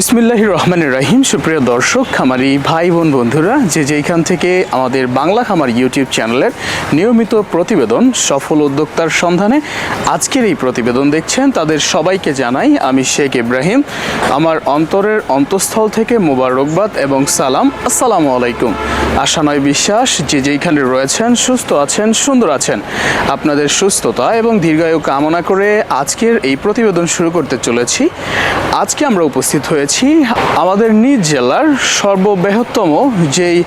বিসমিল্লাহ রহমান রাহিম। সুপ্রিয় দর্শক, খামারি ভাই বোন বন্ধুরা, যে যেখান থেকে আমাদের বাংলা খামার ইউটিউব চ্যানেলের নিয়মিত প্রতিবেদন সফল উদ্যোক্তার সন্ধানে আজকের এই প্রতিবেদন দেখছেন, তাদের সবাইকে জানাই আমি শেখ ইব্রাহিম। আমার অন্তরের অন্তঃস্থল থেকে মোবারকবাদ এবং সালাম। আসসালামু আলাইকুম। আশা নয় বিশ্বাস, যে যেইখানে রয়েছেন, সুস্থ আছেন, সুন্দর আছেন। আপনাদের সুস্থতা এবং দীর্ঘায়ু কামনা করে আজকের এই প্রতিবেদন শুরু করতে চলেছি। আজকে আমরা উপস্থিত হয়েছি আমাদের নিজ জেলার সর্ববৃহত্তম যেই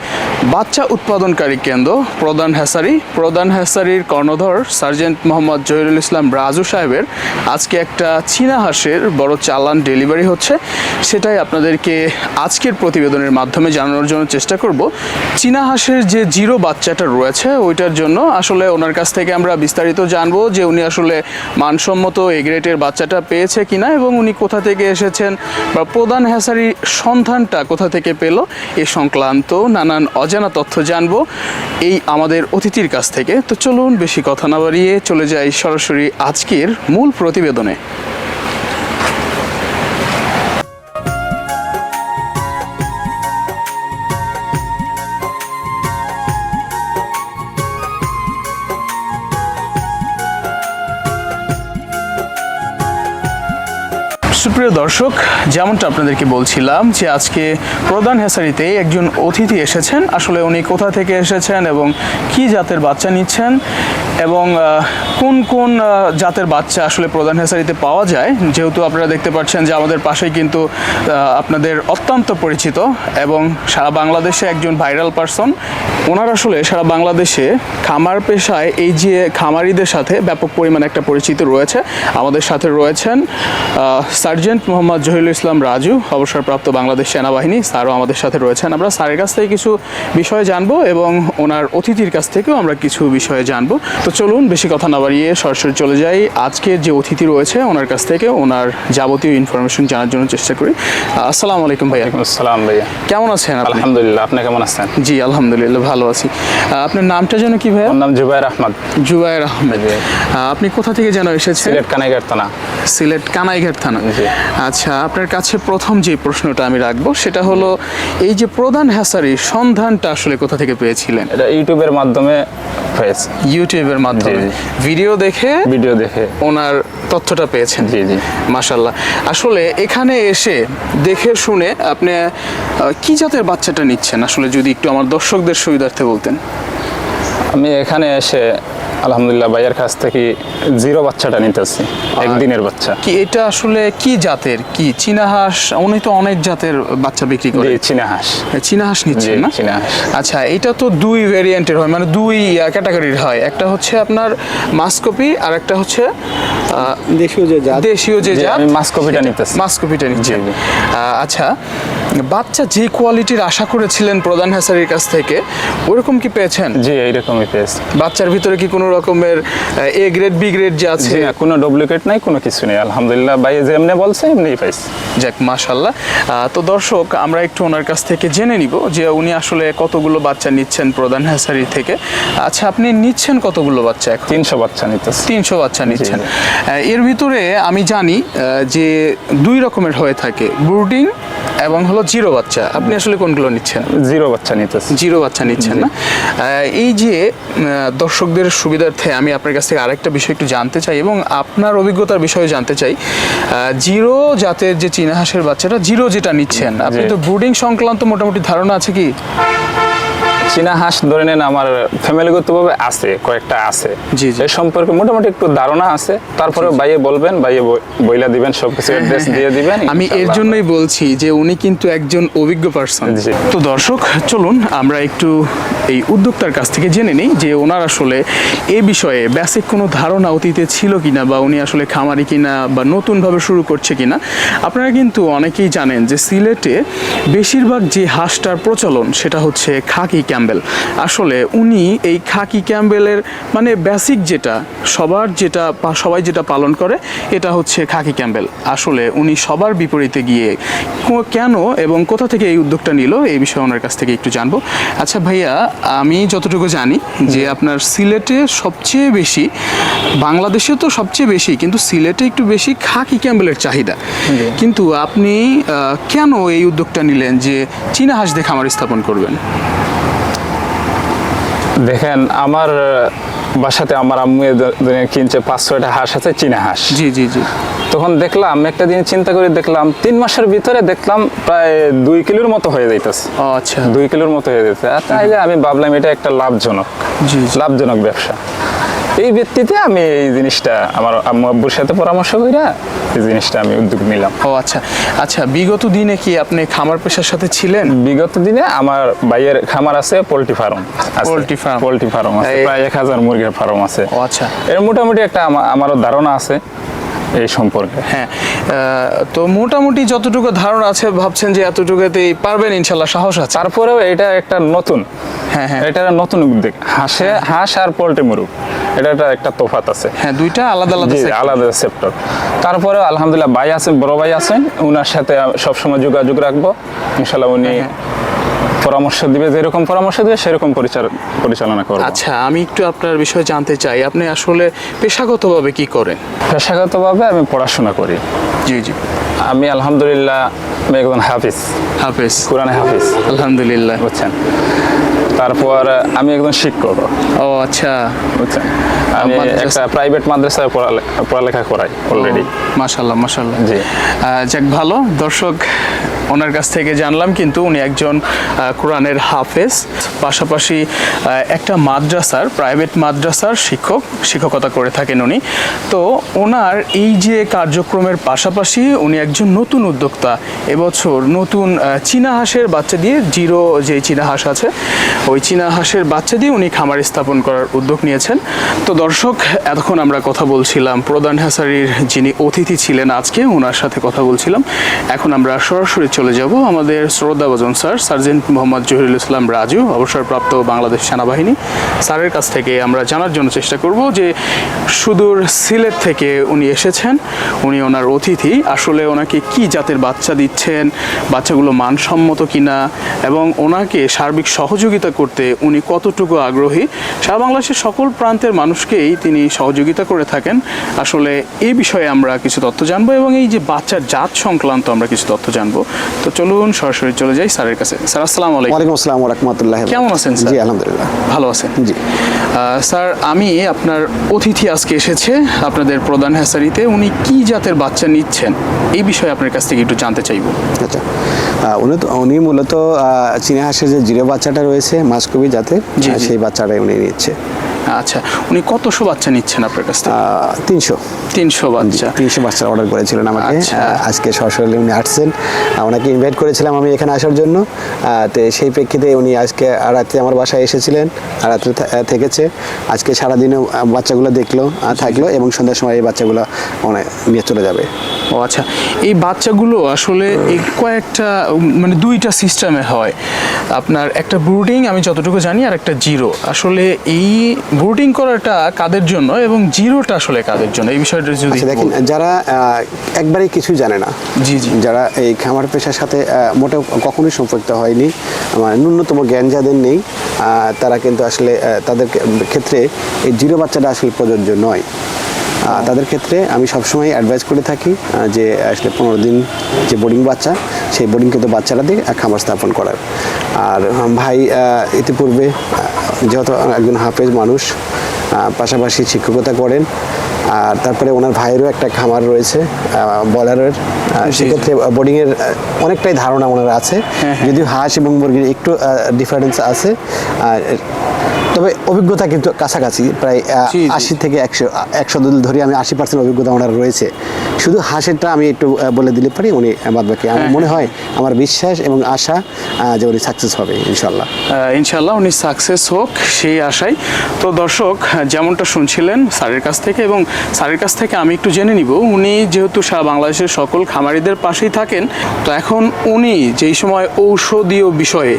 বাচ্চা উৎপাদনকারী কেন্দ্র, প্রধান হ্যাসারি। প্রধান হ্যাসারির কর্ণধর সার্জেন্ট মোহাম্মদ জহিরুল ইসলাম রাজু সাহেবের আজকে একটা চীনা হাঁসের বড় চালান ডেলিভারি হচ্ছে। সেটাই আপনাদেরকে আজকের প্রতিবেদনের মাধ্যমে জানানোর জন্য চেষ্টা করব। চীনা হাঁসের যে জিরো বাচ্চাটা রয়েছে, ওইটার জন্য আসলে ওনার কাছ থেকে আমরা বিস্তারিত জানব যে উনি আসলে মানসম্মত এ গ্রেটের বাচ্চাটা পেয়েছে কিনা এবং উনি কোথা থেকে এসেছেন বা প্রধান হ্যাসারির সন্ধানটা কোথা থেকে পেল? এ সংক্রান্ত নানান অজানা তথ্য জানব এই আমাদের অতিথির কাছ থেকে। তো চলুন, বেশি কথা না বাড়িয়ে চলে যাই সরাসরি আজকের মূল প্রতিবেদনে। দর্শক, যেমনটা আপনাদেরকে বলছিলাম যে আজকে প্রধান হেসারিতে একজন অতিথি এসেছেন। আসলে উনি কোথা থেকে এসেছেন এবং কি জাতের বাচ্চা নিচ্ছেন এবং কোন কোন জাতের বাচ্চা আসলে প্রধান হেসারিতে পাওয়া যায়। যেহেতু আপনারা দেখতে পাচ্ছেন যে আমাদের পাশেই কিন্তু আপনাদের অত্যন্ত পরিচিত এবং সারা বাংলাদেশে একজন ভাইরাল পারসন। ওনার আসলে সারা বাংলাদেশে খামার পেশায় এই যে খামারিদের সাথে ব্যাপক পরিমাণে একটা পরিচিত রয়েছে। আমাদের সাথে রয়েছেন সার্জেন্ট মোহাম্মদ জহিরুল ইসলাম রাজু অবসরপ্রাপ্ত বাংলাদেশ সেনাবাহিনী স্যারও আমাদের সাথে রয়েছেন। আমরা স্যারের কাছ থেকে কিছু বিষয় জানব এবং ওনার অতিথির কাছ থেকেও আমরা কিছু বিষয়ে জানব। তো চলুন বেশি কথা না বাড়িয়ে সরাসরি চলে যাই। আজকের যে অতিথি রয়েছে ওনার কাছ থেকে ওনার যাবতীয় ইনফরমেশন জানার জন্য চেষ্টা করি। আসসালামু আলাইকুম ভাইয়া। আসসালাম ভাইয়া। কেমন আছেন আলহামদুলিল্লাহ আপনি কেমন আছেন? জি আলহামদুলিল্লাহ ভালো আছি। আপনার নামটা যেন কি ভাইয়া? নাম জুবাইর আহমদ। জুবাইর আহমেদ। আপনি কোথা থেকে যেন এসেছেন? সিলেট কানাইগার থানা। সিলেট কানাইঘাট থানা। আচ্ছা আপনার কাছে প্রথম যে প্রশ্নটা আমি রাখব সেটা হলো এই যে প্রধান হ্যাসারির সন্ধানটা আসলে কোথা থেকে পেয়েছিলেন? এটা ইউটিউবের মাধ্যমে ইউটিউবের মাধ্যমে। ভিডিও দেখে ভিডিও দেখে। ওনার তথ্যটা পেয়েছেন। জি জি। মাশাল্লাহ আসলে এখানে এসে দেখে শুনে আপনি কি জাতের বাচ্চাটা নিচ্ছেন? আসলে যদি একটু আমার দর্শকদের সুবিধার্থে বলতেন। আমি এখানে এসে আলহামদুলিল্লাহ ভাইয়ের কাছ থেকে জিরো বাচ্চাটা নিতেছি একদিনের বাচ্চা। কি এটা আসলে কি জাতের? কি চীনা হাঁস? উনি তো অনেক জাতের বাচ্চা বিক্রি করে। চীনা হাঁস। চীনা হাঁস নিচ্ছেন না? চীনা হাঁস। আচ্ছা এটা তো দুই ভেরিয়েন্টের হয় মানে দুই ক্যাটাগরির হয়। একটা হচ্ছে আপনার মাসকপি আর একটা হচ্ছে আহ, দেশীয় যে জাত। দেশীয় যে জাত আমি মাসকপিটা নিতেছি। মাসকপিটা নিচ্ছেন। আচ্ছা বাচ্চা যে কোয়ালিটির আশা করেছিলেন প্রধান হ্যাসারির কাছ থেকে ওরকম কি পেয়েছেন? জি এইরকমই পেয়েছি। বাচ্চার ভিতরে কি কোনো রকমের এ গ্রেড বি গ্রেড যে আছে। কোনো ডুপ্লিকেট নাই কোনো কিছু নেই। আলহামদুলিল্লাহ ভাই যেমনি বলছে এমনিই পাইছি। যাক মাশাল্লাহ তো দর্শক আমরা একটু ওনার কাছ থেকে জেনে নিব যে উনি আসলে কতগুলো বাচ্চা নিচ্ছেন প্রধান হ্যাসারি থেকে। আচ্ছা আপনি নিচ্ছেন কতগুলো বাচ্চা এখন? তিনশো বাচ্চা নিচ্ছেন তিনশো বাচ্চা নিচ্ছেন। এর ভিতরে আমি জানি যে দুই রকমের হয়ে থাকে। ব্রুডিং এবং হলো জিরো বাচ্চা। আপনি আসলে কোনগুলো নিচ্ছেন? জিরো বাচ্চা নিতেছি। জিরো বাচ্চা নিচ্ছেন না? এই যে দর্শকদের সুবিধার্থে আমি আপনার কাছ থেকে আরেকটা বিষয় একটু জানতে চাই এবং আপনার অভিজ্ঞতার বিষয়ে জানতে চাই। জিরো জাতের যে চীনা হাঁসের বাচ্চাটা জিরো যেটা নিচ্ছেন আপনি তো ব্রুডিং সংক্রান্ত মোটামুটি ধারণা আছে কি? চীনা হাঁস ধরে নেন আমার ফ্যামিলিগতভাবে আছে কয়েকটা আছে। জি, জি। এই সম্পর্কে মোটামুটি একটু ধারণা আছে। তারপরে বাইয়ে বলবেন বাইয়ে বইলা দিবেন সবকিছু অ্যাড্রেস দিয়ে দিবেন আমি এর জন্যই বলছি যে উনি কিন্তু একজন অভিজ্ঞ পার্সন তো দর্শক চলুন আমরা একটু এই উদ্যোক্তার কাছ থেকে জেনে নিই যে ওনার আসলে এ বিষয়ে বেসিক কোনো ধারণা অতীতে ছিল কিনা বা উনি আসলে খামারি কিনা বা নতুনভাবে শুরু করছে কিনা। আপনারা কিন্তু অনেকেই জানেন যে সিলেটে বেশিরভাগ যে হাঁসটার প্রচলন সেটা হচ্ছে খাকি ক্যাম্বেল। আসলে উনি এই খাকি ক্যাম্বেলের মানে বেসিক যেটা সবার যেটা সবাই যেটা পালন করে এটা হচ্ছে খাকি ক্যাম্বেল। আসলে উনি সবার বিপরীতে গিয়ে কেন এবং কোথা থেকে এই উদ্যোগটা নিল এই বিষয়ে ওনার কাছ থেকে একটু জানব। আচ্ছা ভাইয়া আমি যতটুকু জানি যে আপনার সিলেটে সবচেয়ে বেশি বাংলাদেশে তো সবচেয়ে বেশি কিন্তু সিলেটে একটু বেশি খাকি ক্যাম্বেলের চাহিদা। কিন্তু আপনি কেন এই উদ্যোগটা নিলেন যে চীনা হাঁস দিয়ে খামার স্থাপন করবেন? দেখেন আমার বাসাতে আমার আম্মু কিনছে পাঁচ ছয়টা হাঁস আছে চীনা হাঁস। জি জি জি। তখন দেখলাম একটা দিন চিন্তা করে দেখলাম তিন মাসের ভিতরে দেখলাম প্রায় দুই কিলোর মতো হয়ে যাইতেছে। আচ্ছা। দুই কিলোর মতো হয়ে যেতে আর তাইলে আমি ভাবলাম এটা একটা লাভজনক। জি। লাভজনক ব্যবসা। এই ভিত্তিতে আমি এই জিনিসটা আমার আম্মু আব্বুর সাথে পরামর্শ কইরা এই জিনিসটা আমি উদ্যোগ নিলাম। ও আচ্ছা। আচ্ছা বিগত দিনে কি আপনি খামার পেশার সাথে ছিলেন? বিগত দিনে আমার ভাইয়ের খামার আছে poultry farm poultry farm. Poultry farm আছে প্রায় এক হাজার মুরগির ফার্ম আছে। ও আচ্ছা। এর মোটামুটি একটা আমারও ধারণা আছে। এই সম্পর্কে। হ্যাঁ তো মোটামুটি যতটুকু ধারণা আছে ভাবছেন যে এতটুকুতেই পারবেন ইনশাল্লাহ সাহস আছে। তারপরেও এটা একটা নতুন। হ্যাঁ হ্যাঁ। এটা একটা নতুন উদ্যোগ। হাঁসে হাঁস আর পোল্ট্রি মুরগ। এটা একটা তোফাত আছে। হ্যাঁ দুইটা আলাদা আলাদা আলাদা সেক্টর তারপরে আলহামদুলিল্লাহ ভাই আছেন বড় ভাই আছেন। ওনার সাথে সবসময় যোগাযোগ রাখব। ইনশাল্লাহ উনি হ্যাঁ, পরামর্শ দিবে যেরকম পরামর্শ দিবে সেরকম পরিচাল- পরিচালনা করব। আচ্ছা আমি একটু আপনার বিষয়ে জানতে চাই। আপনি আসলে পেশাগতভাবে কি করেন? পেশাগতভাবে আমি পড়াশোনা করি। জি জি। আমি আলহামদুলিল্লাহ আমি একজন হাফিজ। হাফেজ। কোরআনে হাফিজ। আলহামদুলিল্লাহ। বুঝছেন? তারপর আমি একজন শিক্ষক। ও আচ্ছা। বুঝছেন? একটা প্রাইভেট মাদ্রাসায় পড়ালেখা করাই অলরেডি মাশাল্লাহ মাশাল্লাহ জি। যাক ভালো। দর্শক ওনার কাছ থেকে জানলাম কিন্তু উনি একজন কোরআনের হাফেজ। পাশাপাশি একটা মাদ্রাসার প্রাইভেট মাদ্রাসার শিক্ষক শিক্ষকতা করে থাকেন উনি। তো ওনার এই যে কার্যক্রমের পাশাপাশি উনি একজন নতুন উদ্যোক্তা। এবছর নতুন চীনা হাঁসের বাচ্চা দিয়ে জিরো যে চীনা হাঁস আছে ওই চীনা হাঁসের বাচ্চা দিয়ে উনি খামার স্থাপন করার উদ্যোগ নিয়েছেন। তো দর্শক, এতক্ষণ আমরা কথা বলছিলাম প্রধান হাসারির যিনি অতিথি ছিলেন আজকে ওনার সাথে কথা বলছিলাম। এখন আমরা সরাসরি চলে যাব আমাদের শ্রদ্ধাভাজন স্যার, সার্জেন্ট মোহাম্মদ জহিরুল ইসলাম রাজু, অবসরপ্রাপ্ত বাংলাদেশ সেনাবাহিনী। স্যারের কাছ থেকে আমরা জানার জন্য চেষ্টা করব যে সুদূর সিলেট থেকে উনি এসেছেন, উনি ওনার অতিথি। আসলে ওনাকে কি জাতের বাচ্চা দিচ্ছেন, বাচ্চাগুলো মানসম্মত কিনা, এবং ওনাকে সার্বিক সহযোগিতা করতে উনি কতটুকু আগ্রহী? সারা বাংলাদেশের সকল প্রান্তের মানুষকেই তিনি সহযোগিতা করে থাকেন। আসলে এই বিষয়ে আমরা কিছু তথ্য জানব এবং এই যে বাচ্চার জাত সংক্রান্ত আমরা কিছু তথ্য জানব। তো চলুন সরাসরি চলে যাই স্যারের কাছে। স্যার আসসালামু আলাইকুম। ওয়ালাইকুম আসসালাম রহমতুল্লাহ কেমন আছেন স্যার? জি আলহামদুলিল্লাহ। ভালো আছেন? জি। স্যার আমি আপনার অতিথি আজকে এসেছে আপনাদের প্রধান হ্যাসারিতে। উনি কি জাতের বাচ্চা নিচ্ছেন? এই বিষয়ে আপনার কাছ থেকে একটু জানতে চাইব। আচ্ছা। উনি তো উনি মূলত চীনা হাঁসের যে জিরো বাচ্চাটা রয়েছে মাসকবি জাতের। সেই বাচ্চাটাই উনি নিচ্ছে। আচ্ছা উনি কতশো বাচ্চা নিচ্ছেন আপনার কাছ থেকে? তিনশো। তিনশো বাচ্চা। তিনশো বাচ্চা অর্ডার করেছিলেন আমাকে। আচ্ছা। আজকে সরাসরি উনি আসছেন। ওনাকে ইনভাইট করেছিলাম আমি এখানে আসার জন্য। তো সেই প্রেক্ষিতে উনি আজকে রাত্রে আমার বাসায় এসেছিলেন। আর রাত্রে থেকেছে। আজকে সারাদিনে আহ, বাচ্চাগুলো দেখল থাকল এবং সন্ধ্যার সময় এই বাচ্চাগুলো মানে নিয়ে চলে যাবে। ও আচ্ছা এই বাচ্চাগুলো আসলে এই কয়েকটা মানে দুইটা সিস্টেমে হয়। আপনার একটা ব্রুডিং আমি যতটুকু জানি আর একটা জিরো আসলে এই ব্রুডিং করাটা কাদের জন্য এবং জিরোটা আসলে কাদের জন্য? এই বিষয়টা যদি আচ্ছা দেখেন যারা একবারেই কিছুই জানে না জি জি। যারা এই খামার পেশার সাথে মোটেও কখনোই সম্পৃক্ত হয়নি মানে ন্যূনতম জ্ঞান যাদের নেই তারা কিন্তু আসলে তাদের ক্ষেত্রে এই জিরো বাচ্চাটা আসলে প্রযোজ্য নয়। তাদের ক্ষেত্রে আমি সবসময় অ্যাডভাইস করে থাকি যে আসলে পনেরো দিন যে বোর্ডিং বাচ্চা সেই বোর্ডিং কিন্তু বাচ্চারা দিয়ে খামার স্থাপন করার। আর ভাই ইতিপূর্বে যেহেতু একজন হাফেজ মানুষ পাশাপাশি শিক্ষকতা করেন আর তারপরে ওনার ভাইয়েরও একটা খামার রয়েছে বলারের। সেক্ষেত্রে বোর্ডিংয়ের অনেকটাই ধারণা ওনার আছে। হ্যাঁ, হ্যাঁ। যদিও হাঁস এবং মুরগির একটু ডিফারেন্স আছে আর তবে অভিজ্ঞতা কিন্তু কাছাকাছি প্রায়। আশি থেকে একশো একশো দিন ধরে আমি আশি পার্সেন্ট অভিজ্ঞতা ওনার রয়েছে। শুধু হাসেরটা আমি একটু বলে দিলে পারি উনি বাদ বাকি আমার মনে হয়। আমার বিশ্বাস এবং আশা যে উনি সাকসেস হবে ইনশাল্লাহ ইনশাল্লাহ উনি সাকসেস হোক সেই আশাই তো দর্শক যেমনটা শুনছিলেন স্যারের কাছ থেকে এবং স্যারের কাছ থেকে আমি একটু জেনে নিব উনি যেহেতু সারা বাংলাদেশের সকল খামারিদের পাশেই থাকেন তো এখন উনি যেই সময় ঔষধীয় বিষয়ে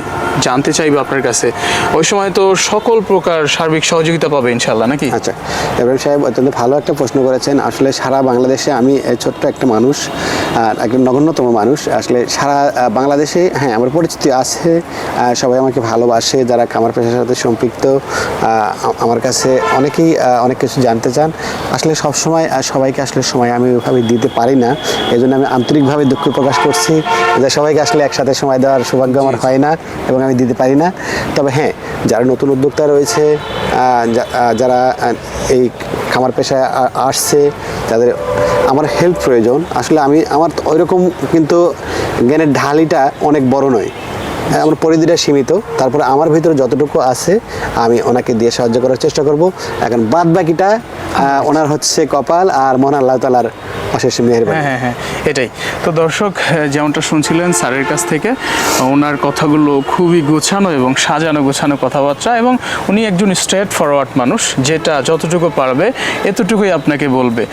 জানতে চাইবে আপনার কাছে ওই সময় তো সকল প্রকার সার্বিক সহযোগিতা পাবে ইনশাল্লাহ নাকি? আচ্ছা ইব্রাহিম সাহেব অত্যন্ত ভালো একটা প্রশ্ন করেছেন। আসলে সারা বাংলাদেশে আমি ছোট্ট একটা মানুষ আর একজন নগণ্যতম মানুষ। আসলে সারা বাংলাদেশে হ্যাঁ আমার পরিচিতি আছে সবাই আমাকে ভালোবাসে যারা খামার পেশার সাথে সম্পৃক্ত আমার কাছে অনেকেই অনেক কিছু জানতে চান। আসলে সবসময় সবাইকে আসলে সময় আমি ওইভাবে দিতে পারি না। এই জন্য আমি আন্তরিকভাবে দুঃখ প্রকাশ করছি যে সবাইকে আসলে একসাথে সময় দেওয়ার সৌভাগ্য আমার হয় না এবং আমি দিতে পারি না। তবে হ্যাঁ যারা নতুন উদ্যোক্তা রয়েছে যারা এই খামার পেশায় আসছে তাদের আমার হেল্প প্রয়োজন। আসলে আমি আমার ওইরকম কিন্তু জ্ঞানের ঢালিটা অনেক বড় নয়। হ্যাঁ, আমার পরিধিটা সীমিত। তারপরে আমার ভিতরে যতটুকু আছে আমি ওনাকে দিয়ে সাহায্য করার চেষ্টা করব। এখন বাদ বাকিটা ওনার হচ্ছে কপাল আর মহান আল্লাহ তালার অশেষ মেহরবানি। হ্যাঁ হ্যাঁ হ্যাঁ এটাই। তো দর্শক যেমনটা শুনছিলেন স্যারের কাছ থেকে ওনার কথাগুলো খুবই গোছানো এবং সাজানো গোছানো কথাবার্তা এবং উনি একজন স্ট্রেট ফরওয়ার্ড মানুষ, যেটা যতটুকু পারবে, এতটুকুই আপনাকে বলবে।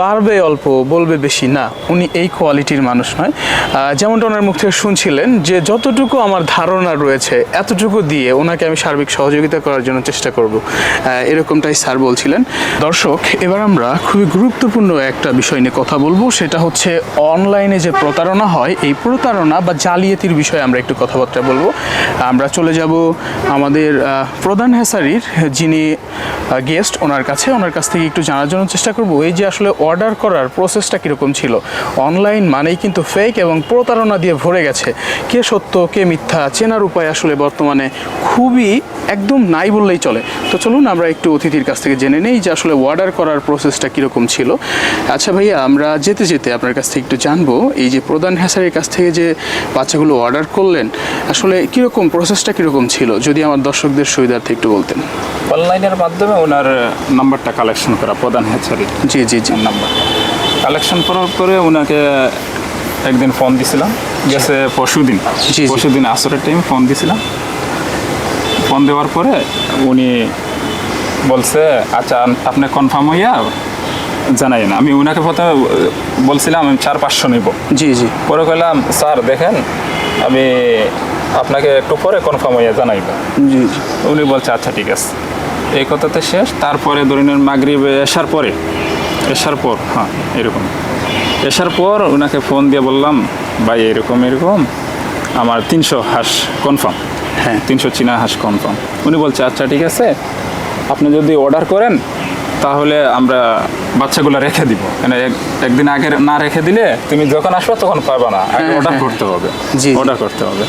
পারবে অল্প, বলবে বেশি না, উনি এই কোয়ালিটির মানুষ নয়। যেমনটা ওনার মুখ থেকে শুনছিলেন যে যতটুকু আমার ধারণা রয়েছে, এতটুকু দিয়ে ওনাকে আমি সার্বিক সহযোগিতা করার জন্য চেষ্টা করব। এরকমটাই স্যার বলছিলেন। দর্শক, এবার আমরা খুবই গুরুত্বপূর্ণ একটা বিষয় নিয়ে কথা বলব, সেটা হচ্ছে অনলাইনে যে প্রতারণা হয়, এই প্রতারণা বা জালিয়াতির বিষয়ে আমরা একটু কথাবার্তা বলব। আমরা চলে যাব আমাদের প্রধান হেসারির, যিনি গেস্ট ওনার কাছে। ওনার কাছ থেকে একটু জানার জন্য চেষ্টা করব, এই যে আসলে অর্ডার করার প্রসেসটা কীরকম ছিল। অনলাইন মানেই কিন্তু ফেক এবং প্রতারণা দিয়ে ভরে গেছে। কে সত্য, কে মিথ্যা, চেনার উপায় আসলে বর্তমানে খুবই একদম নাই বললেই চলে। তো চলুন, আমরা একটু অতিথির কাছ থেকে জেনে নেই যে আসলে অর্ডার করার প্রসেসটা কীরকম ছিল। আচ্ছা ভাইয়া, আমরা যেতে যেতে আপনার কাছ থেকে একটু জানব এই যে প্রধান হ্যাসারের কাছ থেকে যে বাচ্চাগুলো অর্ডার করলেন আসলে কীরকম প্রসেসটা কীরকম ছিল? যদি আমার দর্শকদের সুবিধার্থে একটু বলতেন। অনলাইনের মাধ্যমে ওনার নাম্বারটা কালেকশন করা প্রধান হ্যাচারি জি জি জি। নাম্বার কালেকশন করার পরে ওনাকে একদিন ফোন দিছিলাম গেছে পরশু দিন। পরশু দিন আসরের টাইম ফোন দিছিলাম। ফোন দেওয়ার পরে উনি বলছে আচ্ছা আপনি কনফার্ম হইয়া জানাইন আমি ওনাকে প্রথমে বলছিলাম আমি চার পাঁচশো নিব। জি জি। পরে কইলাম স্যার দেখেন আমি আপনাকে একটু পরে কনফার্ম হইয়া জানাইব। জি জি। উনি বলছে আচ্ছা ঠিক আছে। এই কথাতে শেষ। তারপরে ধরে নেন মাগরিবে এসার পরে এসার পর হ্যাঁ এরকম। এসার পর ওনাকে ফোন দিয়ে বললাম ভাই এরকম এরকম আমার তিনশো হাঁস কনফার্ম হ্যাঁ। তিনশো চীনা হাঁস কনফার্ম উনি বলছে আচ্ছা ঠিক আছে। আপনি যদি অর্ডার করেন তাহলে আমরা বাচ্চাগুলো রেখে দিব। মানে একদিন আগে না রেখে দিলে তুমি যখন আসবে তখন পাবে না। আগে হ্যাঁ, অর্ডার হ্যাঁ। করতে হবে। জি। অর্ডার করতে হবে।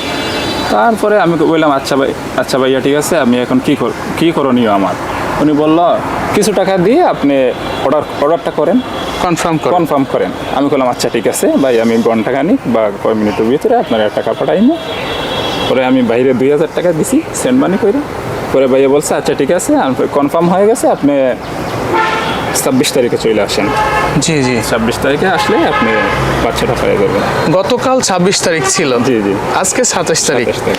তারপরে আমি বললাম আচ্ছা ভাই আচ্ছা ভাইয়া ঠিক আছে আমি এখন কি কর কি করণীয় আমার? উনি বলল কিছু টাকা দিয়ে আপনি অর্ডার অর্ডারটা করেন। কনফার্ম করুন। কনফার্ম করেন। আমি বললাম আচ্ছা ঠিক আছে ভাই আমি ঘন্টাখানিক বা কয় মিনিটের ভিতরে আপনার টাকা পাঠাইন পরে আমি বাইরে দুই হাজার টাকা দিছি সেন্ড মানি করে। পরে ভাইয়া বলছে আচ্ছা ঠিক আছে কনফার্ম হয়ে গেছে আপনি ছাব্বিশ তারিখে চলে আসেন। জি জি। ছাব্বিশ তারিখে আসলে আপনি বাচ্চাটা পেয়ে যাবেন গতকাল ছাব্বিশ তারিখ ছিল। জি, জি। আজকে সাতাশ তারিখ। 27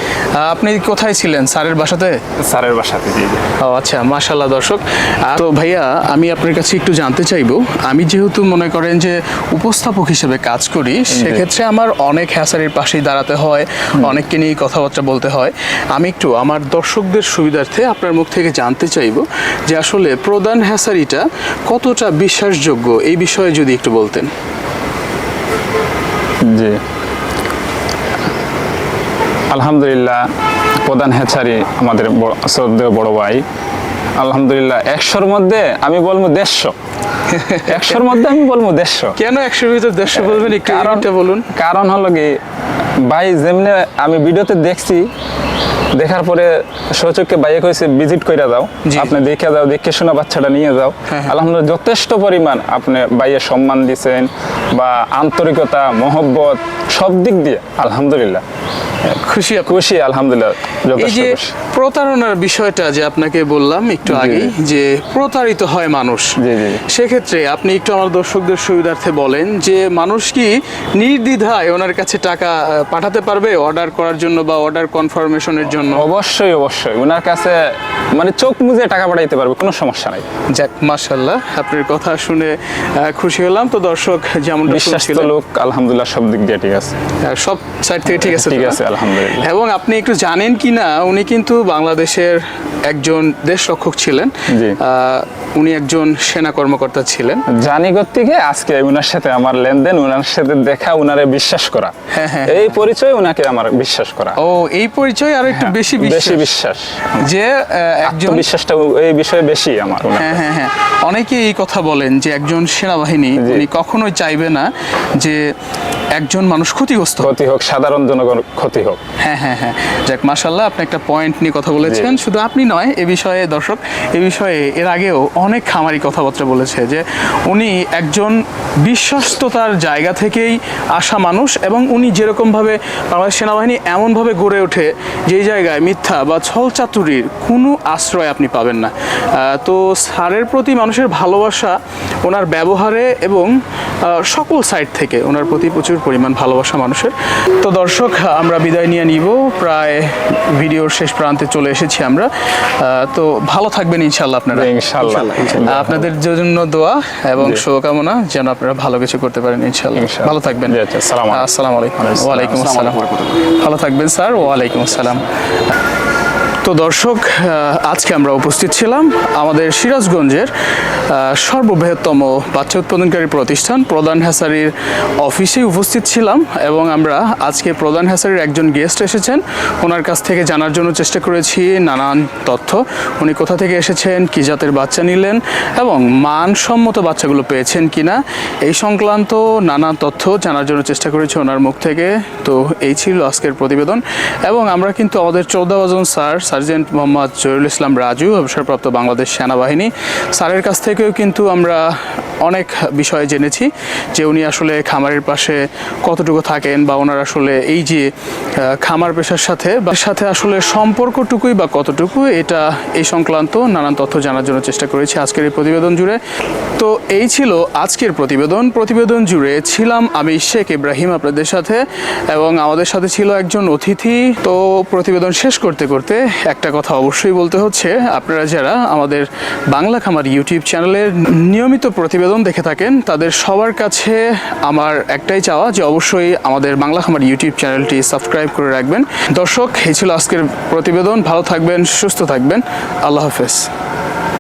আপনি কোথায় ছিলেন? স্যারের বাসাতে? স্যারের বাসাতে জি জি। ও আচ্ছা মাশাল্লাহ দর্শক। তো ভাইয়া আমি আপনার কাছে একটু জানতে চাইব আমি যেহেতু মনে করেন যে উপস্থাপক হিসেবে কাজ করি সেক্ষেত্রে আমার অনেক হ্যাসারির পাশেই দাঁড়াতে হয় অনেককে নিয়ে কথাবার্তা বলতে হয়। আমি একটু আমার দর্শকদের সুবিধার্থে আপনার মুখ থেকে জানতে চাইব যে আসলে প্রধান হ্যাসারিটা কতটা বিশ্বাসযোগ্য? এই বিষয়ে যদি একটু বলতেন। জি। আলহামদুলিল্লাহ প্রধান হ্যাচারি আমাদের শ্রদ্ধেয় বড় ভাই। আলহামদুলিল্লাহ একশোর মধ্যে আমি বলব দেড়শো। একশোর মধ্যে আমি বলব দেড়শো। কেন একশোর ভিতর দেড়শো বলবেন? একটু কারণ বলুন। কারণ হলো কি ভাই যেমনি আমি ভিডিওতে দেখছি দেখার পরে সচককে বাইয়ে কইছে ভিজিট কইরা যাও। আপনি দেখে যাও দেখে শোনা বাচ্চাটা নিয়ে যাও হ্যাঁ। আলহামদুলিল্লাহ যথেষ্ট পরিমাণ আপনি বাইয়ে সম্মান দিছেন বা আন্তরিকতা মহব্বত সব দিক দিয়ে আলহামদুলিল্লাহ খুশি খুশি আলহামদুলিল্লাহ এই যে প্রতারণার বিষয়টা যে আপনাকে বললাম একটু জি, আগেই যে প্রতারিত হয় মানুষ। সেক্ষেত্রে আপনি একটু আমার দর্শকদের সুবিধার্থে বলেন যে মানুষ কি নির্দ্বিধায় ওনার কাছে টাকা পাঠাতে পারবে অর্ডার করার জন্য বা অর্ডার কনফার্মেশনের জন্য? অবশ্যই অবশ্যই। ওনার কাছে মানে চোখ মুজে টাকা পাঠাইতে পারবে কোনো সমস্যা নাই। যাক মাশাল্লাহ আপনার কথা শুনে খুশি হলাম। তো দর্শক যেমনটা বিশ্বাস লোক আলহামদুলিল্লাহ সব দিক দিয়ে ঠিক আছে। সব সাইড থেকে ঠিক আছে ঠিক আছে আলহামদুলিল্লাহ। এবং আপনি একটু জানেন কি না উনি কিন্তু বাংলাদেশের একজন দেশরক্ষক ছিলেন। উনি একজন সেনা কর্মকর্তা ছিলেন। জানি থেকে আজকে ওনার সাথে আমার লেনদেন ওনার সাথে দেখা ওনারে বিশ্বাস করা। হ্যাঁ, হ্যাঁ। এই পরিচয় ওনাকে আমার বিশ্বাস করা। ও এই পরিচয় আর একটু বেশি হ্যাঁ, বেশি বিশ্বাস। যে একজন বিশ্বাসটা এই বিষয়ে বেশি আমার হ্যাঁ হ্যাঁ হ্যাঁ। অনেকে এই কথা বলেন যে একজন সেনাবাহিনী। উনি কখনোই চাইবে না যে একজন মানুষ ক্ষতিগ্রস্ত ক্ষতি হোক সাধারণ জনগণ ক্ষতি হোক। হ্যাঁ হ্যাঁ হ্যাঁ। যাক মাসাল্লাহ আপনি একটা পয়েন্ট নিয়ে কথা বলেছেন। শুধু আপনি নয়, এ বিষয়ে দর্শক, এ বিষয়ে এর আগেও অনেক খামারি কথাবার্তা বলেছে যে উনি একজন বিশ্বস্ততার জায়গা থেকেই আসা মানুষ এবং উনি যেরকমভাবে বাংলাদেশ সেনাবাহিনী এমনভাবে গড়ে ওঠে যেই জায়গায় মিথ্যা বা ছল চাতুরির কোনো আশ্রয় আপনি পাবেন না। তো স্যারের প্রতি মানুষের ভালোবাসা ওনার ব্যবহারে এবং সকল সাইড থেকে ওনার প্রতি প্রচুর পরিমাণ ভালোবাসা মানুষের। তো দর্শক, আমরা বিদায় নিয়ে নিব। প্রায় ভিডিওর শেষ প্রান্তে চলে এসেছি আমরা। তো ভালো থাকবেন ইনশাল্লাহ আপনারা। ইনশাল্লাহ আপনাদের জন্য দোয়া এবং শুভকামনা যেন আপনারা ভালো কিছু করতে পারেন ইনশাল্লাহ ইনশাআল্লাহ। ভালো থাকবেন। আচ্ছা। আসসালামু আলাইকুম। ওয়ালাইকুম আসসালাম। ভালো থাকবেন স্যার। ওয়ালাইকুম আসসালাম। তো দর্শক আজকে আমরা উপস্থিত ছিলাম আমাদের সিরাজগঞ্জের সর্ববৃহত্তম বাচ্চা উৎপাদনকারী প্রতিষ্ঠান প্রধান হ্যাসারির অফিসে উপস্থিত ছিলাম এবং আমরা আজকে প্রধান হ্যাসারির একজন গেস্ট এসেছেন। ওনার কাছ থেকে জানার জন্য চেষ্টা করেছি নানান তথ্য। উনি কোথা থেকে এসেছেন, কী জাতের বাচ্চা নিলেন এবং মানসম্মত বাচ্চাগুলো পেয়েছেন কিনা এই সংক্রান্ত নানান তথ্য জানার জন্য চেষ্টা করেছি ওনার মুখ থেকে। তো এই ছিল আজকের প্রতিবেদন এবং আমরা কিন্তু আমাদের চৌদ্দজন স্যার সার্জেন্ট মোহাম্মদ জহিরুল ইসলাম রাজু, অবসরপ্রাপ্ত বাংলাদেশ সেনাবাহিনী। স্যারের কাছ থেকেও কিন্তু আমরা অনেক বিষয় জেনেছি যে উনি আসলে খামারের পাশে কতটুকু থাকেন বা ওনার আসলে এই যে খামার পেশার সাথে বা সাথে আসলে সম্পর্কটুকুই বা কতটুকু, এটা এই সংক্রান্ত নানান তথ্য জানার জন্য চেষ্টা করেছি আজকের এই প্রতিবেদন জুড়ে। তো এই ছিল আজকের প্রতিবেদন। প্রতিবেদন জুড়ে ছিলাম আমি শেখ ইব্রাহিম আপনাদের সাথে এবং আমাদের সাথে ছিল একজন অতিথি। তো প্রতিবেদন শেষ করতে করতে একটা কথা অবশ্যই বলতে হচ্ছে, আপনারা যারা আমাদের বাংলা খামার ইউটিউব চ্যানেলের নিয়মিত প্রতিবেদন দেখে থাকেন, তাদের সবার কাছে আমার একটাই চাওয়া যে অবশ্যই আমাদের বাংলা খামার ইউটিউব চ্যানেলটি সাবস্ক্রাইব করে রাখবেন। দর্শক, এই ছিল আজকের প্রতিবেদন, ভালো থাকবেন, সুস্থ থাকবেন, আল্লাহ হাফেজ।